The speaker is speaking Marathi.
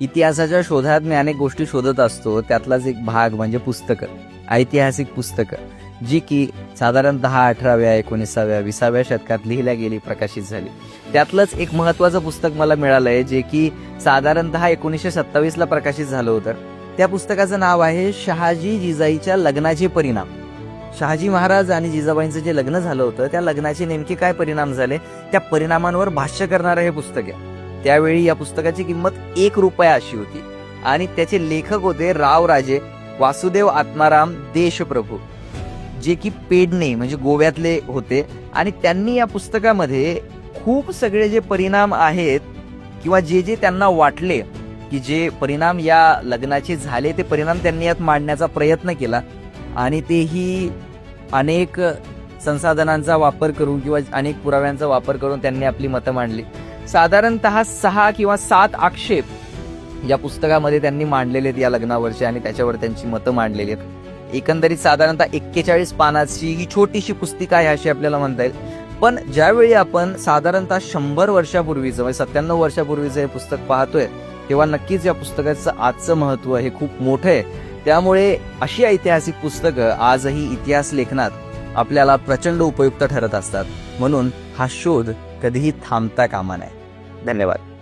इतिहासाच्या शोधात मी अनेक गोष्टी शोधत असतो. त्यातलाच एक भाग म्हणजे पुस्तकं. ऐतिहासिक पुस्तकं. जी की साधारणतः अठराव्या एकोणीसाव्या विसाव्या शतकात लिहिल्या गेली प्रकाशित झाली. त्यातलंच एक महत्वाचं पुस्तक मला मिळालंय जे की साधारणतः एकोणीसशे सत्तावीसला प्रकाशित झालं होतं. त्या पुस्तकाचं नाव आहे शहाजी जिजाईच्या लग्नाचे परिणाम. शहाजी महाराज आणि जिजाबाईंचं जे लग्न झालं होतं त्या लग्नाचे नेमके काय परिणाम झाले? त्या परिणामांवर भाष्य करणारं हे पुस्तक आहे. त्यावेळी या पुस्तकाची किंमत एक रुपया अशी होती. आणि त्याचे लेखक होते राव राजे वासुदेव आत्माराम देशप्रभू जे की पेडणे म्हणजे गोव्यातले होते. आणि त्यांनी या पुस्तकामध्ये खूप सगळे जे परिणाम आहेत किंवा जे जे त्यांना वाटले की जे परिणाम या लग्नाचे झाले ते परिणाम त्यांनी यात मांडण्याचा प्रयत्न केला. आणि तेही अनेक संसाधनांचा वापर करून किंवा अनेक पुराव्यांचा वापर करून त्यांनी आपली मतं मांडली. साधारणतः सहा किंवा सात आक्षेप या पुस्तकामध्ये त्यांनी मांडलेले आहेत या लग्नावरचे आणि त्याच्यावर त्यांची मतं मांडलेली आहेत. एकंदरीत साधारणतः एक्केचाळीस पानाची ही छोटीशी पुस्तिका आहे अशी आपल्याला म्हणता येईल. पण ज्यावेळी आपण साधारणतः शंभर वर्षापूर्वीचं म्हणजे सत्त्याण्णव वर्षापूर्वीचं हे पुस्तक पाहतोय तेव्हा नक्कीच या पुस्तकाचं आजचं महत्त्व हे खूप मोठं आहे. त्यामुळे अशी ऐतिहासिक पुस्तकं आजही इतिहास लेखनात आपल्याला प्रचंड उपयुक्त ठरत असतात. म्हणून हा शोध कधीही थांबता कामा नये. धन्यवाद.